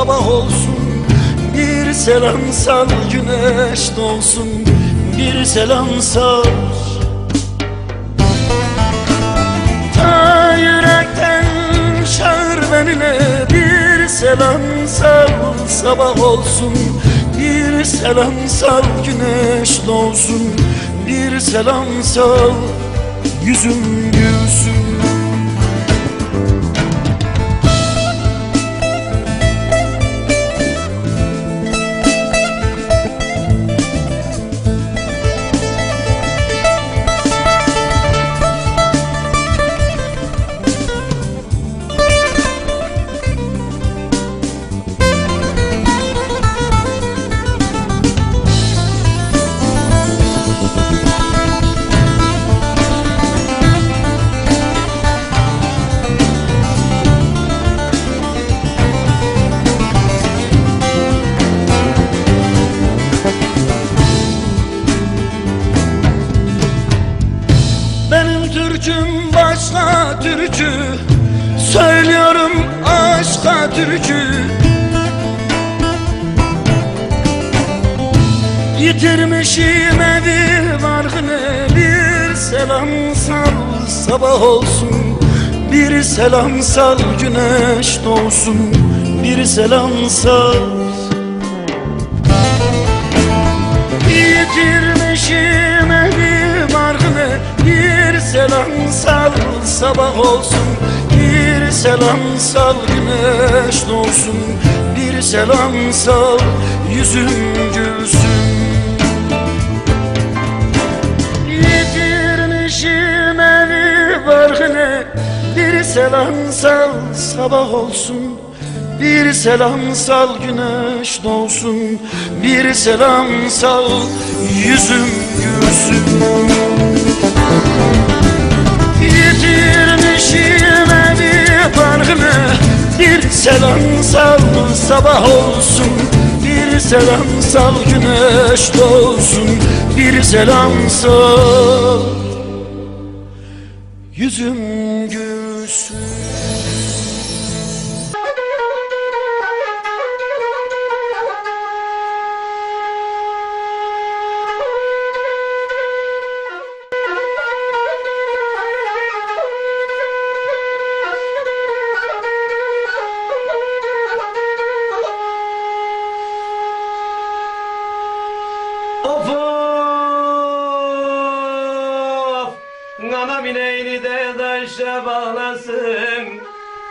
sabah olsun. Bir selam sal güneş doğsun. Bir selam sal. Ta yürekten çağır benimle Bir selam sal. Sabah olsun. Bir selam sal güneş doğsun. Bir selam sal. Yüzüm gülsün Yitirmişim evi barkını Bir selam sal sabah olsun. Bir selam sal güneş doğsun. Bir selam sal. Yitirmişim evi barkını Bir selam sal sabah olsun. Bir selam sal güneş doğsun. Bir selam sal yüzüm gülsün selam sal sabah olsun. Bir selam sal güneş doğsun. Bir selam sal yüzüm gülsün. Yitirmişim evi barkını Bir selam sal sabah olsun. Bir selam sal güneş doğsun. Bir selam sal yüzüm gülsün Of taşa bağlasın.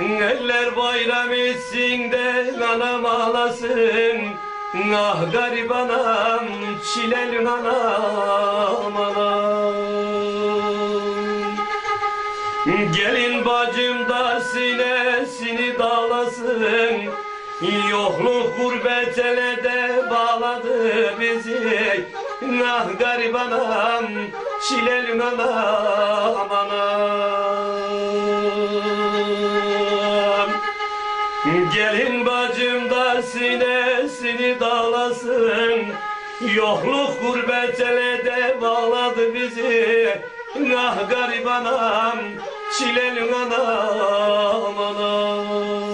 Eller bayram etsin de anam ağlasın. Ah garip anam çileli anam anam Gelin bacım da sinesini dağlasın. Yokluk gurbet ele de bağladı bizi. Ah garip anam Çilelin anam anam Gelin bacım da sinesini dağlasın. Yokluk gurbet ele de bağladı bizi. Ah garip anam Çilelin anam anam Anam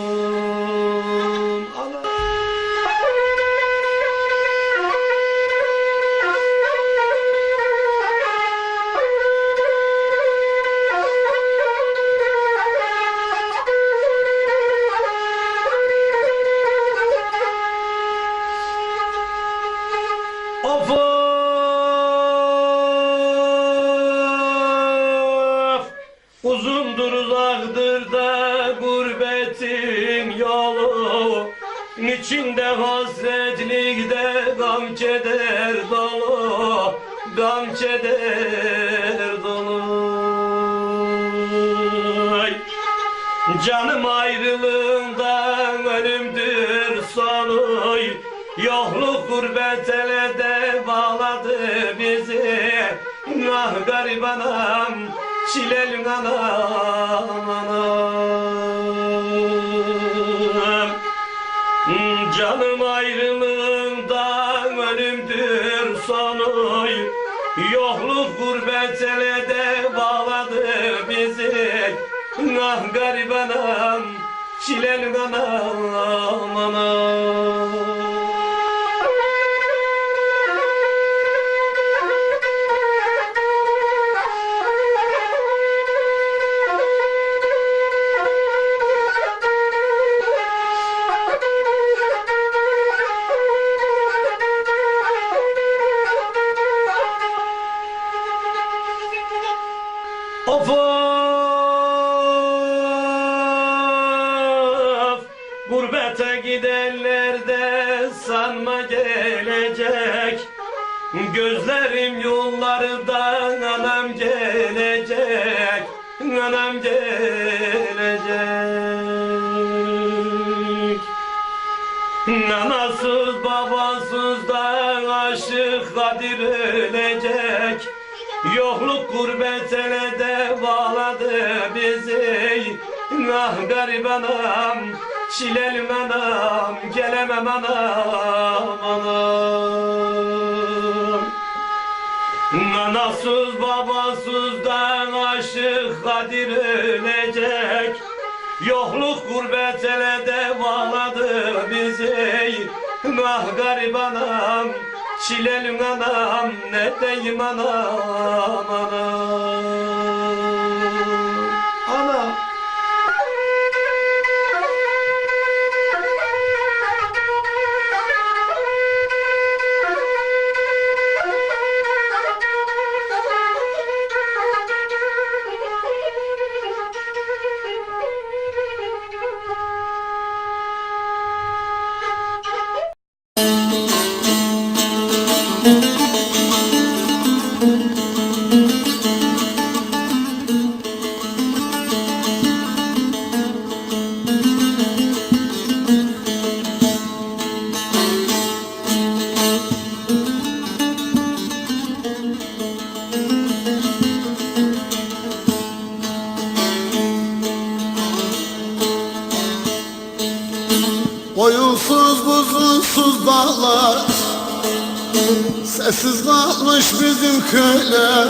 Uzundur uzaktır da gurbetin yolu İçinde hasretlikte gam keder dolu Gam keder dolu. Canım ayrılığından ölümdür sonu Yokluk gurbet de bağladı bizi. Ah garip anam, çilelim anam anam Canım ayrılığından ölümdür sonu Yokluk gurbet ele de bağladı bizi. Ah garip anam, çilelim anam anam Of of. Gurbete gidenler de sanma gelecek. Gözlerim yollardan anam gelecek. Anam gelecek. Anasız babasız da aşık Kadir ölecek Yokluk gurbet de bağladı bizi. Ah garip anam, çilelim anam Gelemem anam, anam. Anasız babasız da aşık Kadir ölecek. Yokluk gurbet de bağladı bizi. Ah garip anam Çilelim anam ne deyim anam anam Sessiz kalmış bizim köyler.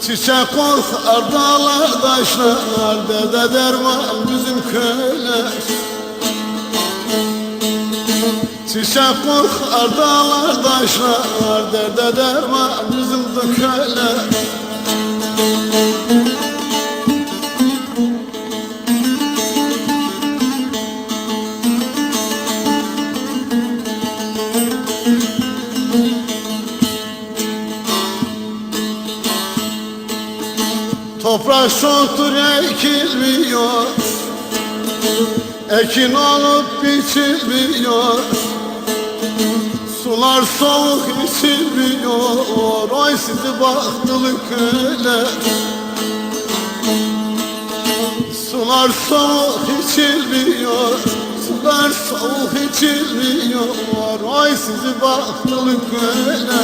Çiçek korkar dağlar taşlar Dede derman bizim köyler. Çiçek korkar dağlar taşlar Dede derman bizim de köyler Toprak çoktur ekilmiyor. Ekin olup biçilmiyor. Sular soğuk içilmiyor Oy sizi baktılı köle Sular soğuk içilmiyor Sular soğuk içilmiyor Ay sizi baktılı köle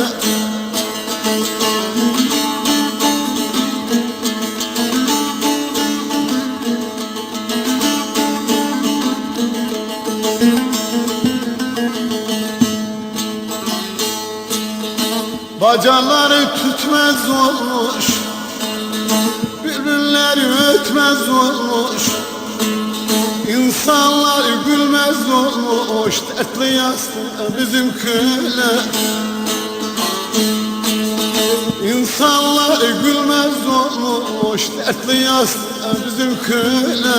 Bacaları tütmez olmuş Bülbüller ötmez olmuş. İnsanlar gülmez olmuş Dertli yastığı bizim köle. İnsanlar gülmez olmuş Dertli yastığı bizim köle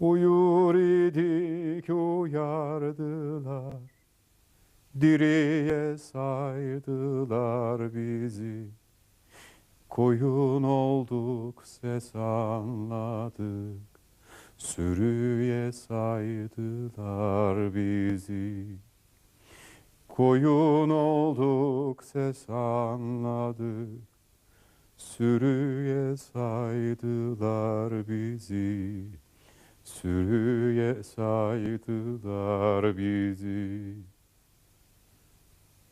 Uyur idik uyardılar. Diriye saydılar bizi. Koyun olduk ses anladık. Sürüye saydılar bizi. Koyun olduk ses anladık. Sürüye saydılar bizi Sürüye saydılar bizi.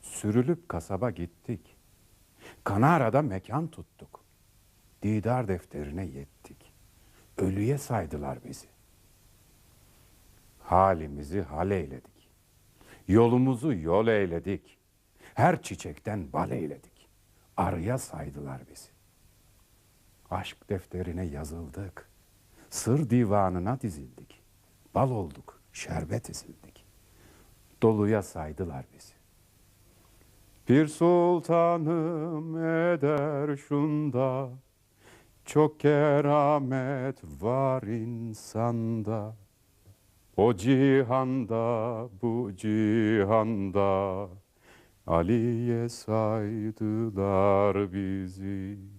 Sürülüp kasaba gittik. Kanara'da mekan tuttuk. Didar defterine yettik. Ölüye saydılar bizi. Halimizi hal eyledik. Yolumuzu yol eyledik. Her çiçekten bal eyledik. Arıya saydılar bizi. Aşk defterine yazıldık. Sır divanına dizildik. Bal olduk, şerbet ezildik. Doluya saydılar bizi. Bir sultanım eder şunda, çok keramet var insanda. O cihanda, bu cihanda, Ali'ye saydılar bizi.